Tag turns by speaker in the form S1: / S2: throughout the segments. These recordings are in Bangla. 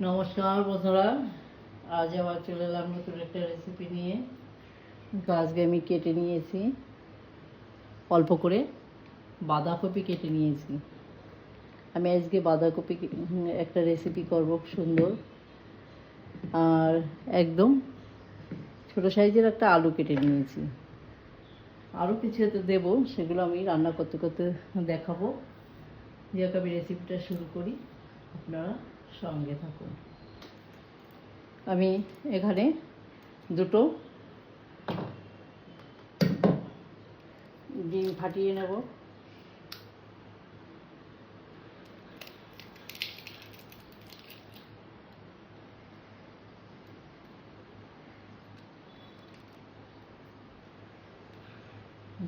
S1: নমস্কার বন্ধুরা, আজ আবার চলে এলাম নতুন একটা রেসিপি নিয়ে। আজকে আমি কেটে নিয়েছি, অল্প করে বাঁধাকপি কেটে নিয়েছি। আমি আজকে বাঁধাকপি একটা রেসিপি করব সুন্দর। আর একদম ছোট সাইজের একটা আলু কেটে নিয়েছি। আরও কিছু এতে দেবো, সেগুলো আমি রান্না করতে করতে দেখাবো। যাক, আমি রেসিপিটা শুরু করি। আপনারা সঙ্গে থাকুন। আমি এখানে দুটো ডিম ফাটিয়ে নেব।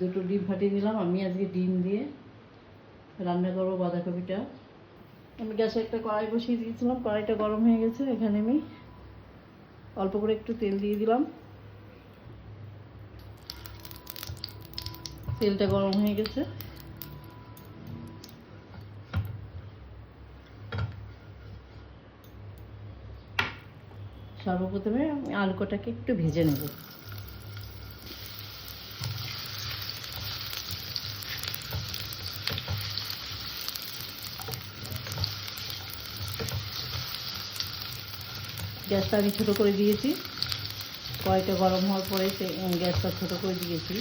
S1: দুটো ডিম ফাটিয়ে দিলাম। আমি আজকে ডিম দিয়ে রান্না করব বাঁধাকপিটা। আমি গ্যাসে একটা কড়াই বসিয়ে দিয়েছিলাম, কড়াইটা গরম হয়ে গেছে, এখানে আমি অল্প করে একটু তেল দিয়ে দিলাম। তেলটা গরম হয়ে গেছে। সর্বপ্রথমে আমি আলু কটাকে একটু ভেজে নেব। গ্যাসটা আমি ছোটো করে দিয়েছি। কড়াইটা গরম হওয়ার পরে গ্যাসটা ছোটো করে দিয়েছি।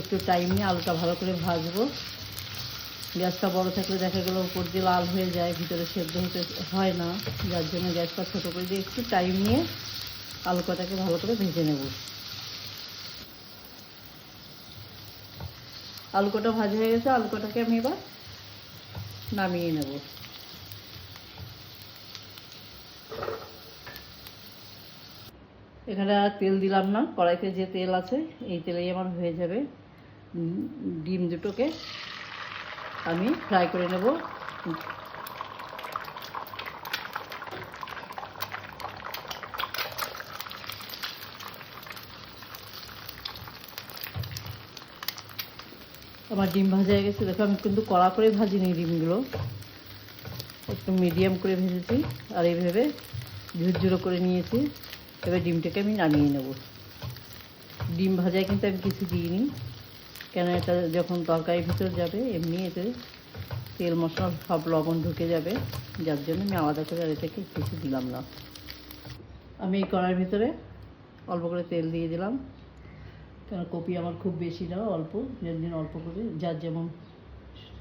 S1: একটু টাইম নিয়ে আলুটা ভালো করে ভাজবো। গ্যাসটা বড় থাকলে দেখা গেলো উপর দিয়ে লাল হয়ে যায়, ভিতরে সেদ্ধ হতে হয় না। যার জন্য গ্যাসটা ছোটো করে দিয়ে একটু টাইম নিয়ে আলু কটাকে ভালো করে ভেজে নেব। আলু কটা ভাজা হয়ে গেছে আলু কটাকে আমি এবার নামিয়ে নেব। এখানে আর তেল দিলাম না, কড়াইতে যে তেল আছে, এই তেলেই আমার হয়ে যাবে। ডিম দুটোকে আমি ফ্রাই করে নেব। আমার ডিম ভাজা হয়ে গেছে। দেখো, আমি কিন্তু কড়া করে ভাজিনি ডিমগুলো। একটু মিডিয়াম করে ভেজেছি, আর এইভাবে ঝুরঝুরো করে নিয়েছি। এবার ডিমটাকে আমি নামিয়ে নেব। ডিম ভাজায় কিন্তু আমি কিছু দিইনি। কেন এটা যখন তরকারির ভিতর যাবে, এমনি এতে তেল মশলা, সব লবণ ঢুকে যাবে। যার জন্য আমি আলাদা করে আর এটাকে কিছু দিলাম না। আমি এই কড়াইয়ের ভিতরে অল্প করে তেল দিয়ে দিলাম। কেন কপি আমার খুব বেশি না, অল্প জন্য অল্প করে, যার যেমন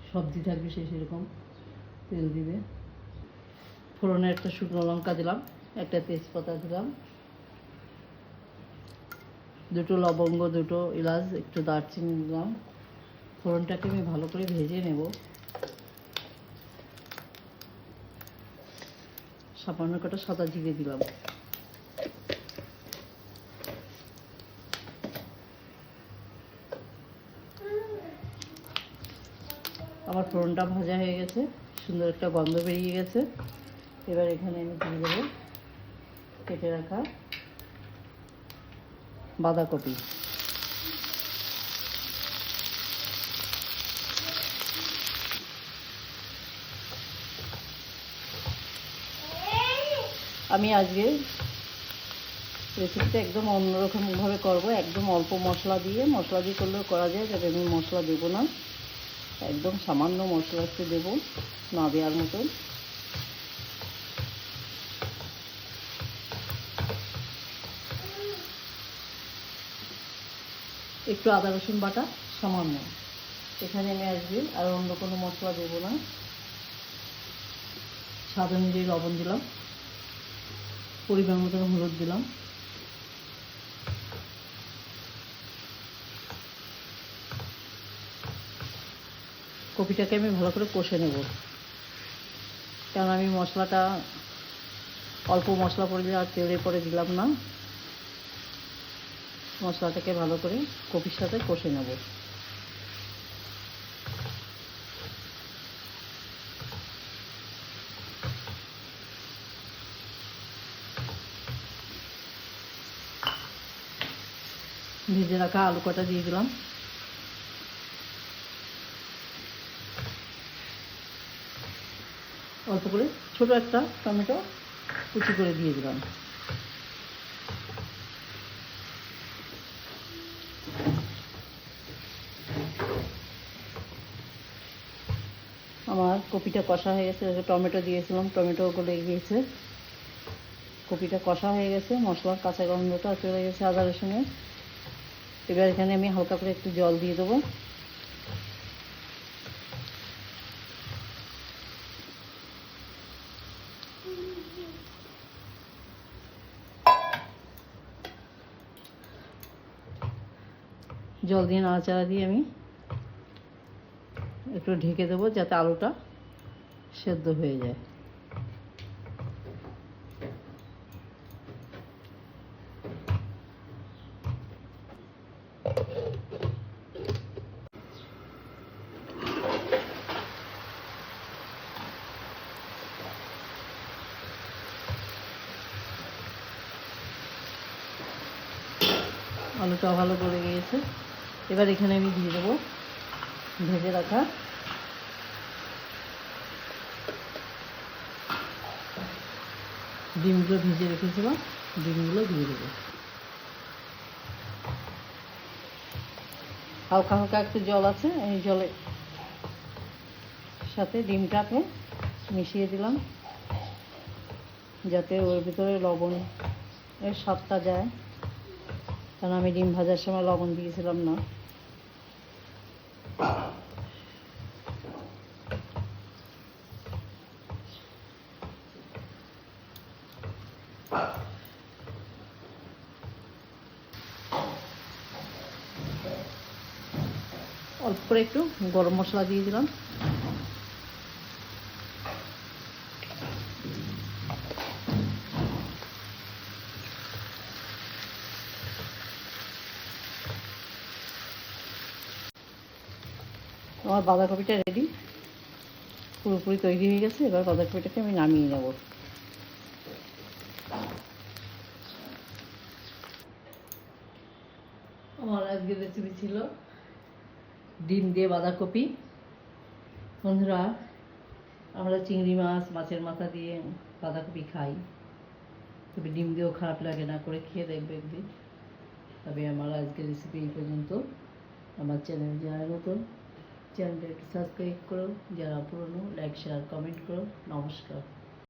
S1: সবজি থাকবে সে সেরকম তেল দিবে। ফোড়নে একটা শুকনো লঙ্কা দিলাম, একটা তেজপাতা দিলাম। দুটো লবঙ্গ, দুটো এলাচ, একটু দারচিনি দিলাম। ফোড়নটাকে আমি ভালো করে ভেজে নেব। সামান্য কটা সাদা জিরে দিলাম। আমার ফোড়নটা ভাজা হয়ে গেছে, সুন্দর একটা গন্ধ বেরিয়ে গেছে। এবার এখানে আমি দিয়ে দেবো কেটে রাখা বাঁধাকপি। আমি আজকে রেসিপিটা একদম অন্যরকমভাবে করব। একদম অল্প মশলা দিয়ে। মশলা দিয়ে করলেও করা যায় তবে আমি মশলা দেবো না। একদম সামান্য মশলা একটু দেবো, না দেওয়ার মতন। একটু আদা রসুন বাটা সামান্য। এখানে আমি আসবে আর অন্য কোনো মশলা দেবো না। স্বাদ অনুযায়ী লবণ দিলাম। পরিমাণ মতন হলুদ দিলাম। কপিটাকে আমি ভালো করে কষে নেব। কারণ আমি মশলাটা অল্প মশলা পড়ে আর তেলে পরে দিলাম না। মশলাটাকে ভালো করে কপির সাথে কষে নেব। ভেজে রাখা আলু কটা দিয়ে দিলাম। অল্প করে ছোট একটা টমেটো কুচি করে দিয়ে দিলাম আমার কপিটা কষা হয়ে গেছে টমেটো দিয়েছিলাম টমেটো গলে গিয়েছে কপিটা কষা হয়ে গেছে, মশলার কাঁচা গন্ধটা চলে গেছে আদা রসুনের। এবার এখানে আমি হালকা করে একটু জল দিয়ে দেবো। জল দিয়ে নাড়াচাড়া দিয়ে আমি একটু ঢেকে দেবো যাতে আলুটা সেদ্ধ হয়ে যায়। আলুটা ভালো করে গিয়েছে। এবার এখানে আমি দিয়ে দেবো ভেজে রাখা ডিমগুলো ভেজে রেখেছিলাম, ডিমগুলো দিয়ে দেবো। হালকা হালকা একটু জল আছে, এই জলে সাথে ডিমটাকে মিশিয়ে দিলাম, যাতে ওর ভিতরে লবণ এর স্বাদটা যায়। কারণ আমি ডিম ভাজার সময় লবণ দিয়েছিলাম না। অল্প করে একটু গরম মশলা দিয়ে দিলাম। আমার বাঁধাকপিটা রেডি পুরোপুরি তৈরি হয়ে গেছে, এবার বাঁধাকপিটাকে আমি নামিয়ে নেব আমার আজকের রেসিপি ছিল, ডিম দিয়ে বাঁধাকপি। বন্ধুরা, আমরা চিংড়ি মাছ, মাছের মাথা দিয়ে বাঁধাকপি খাই। তবে ডিম দিয়েও খারাপ লাগে না, করে খেয়ে দেখবে একদিন। তবে আমার আজকের রেসিপি এই পর্যন্ত। আমার চ্যানেল যারা নতুন চ্যানেলটা একটু সাবস্ক্রাইব করো। যারা পুরনো লাইক শেয়ার কমেন্ট করো। নমস্কার।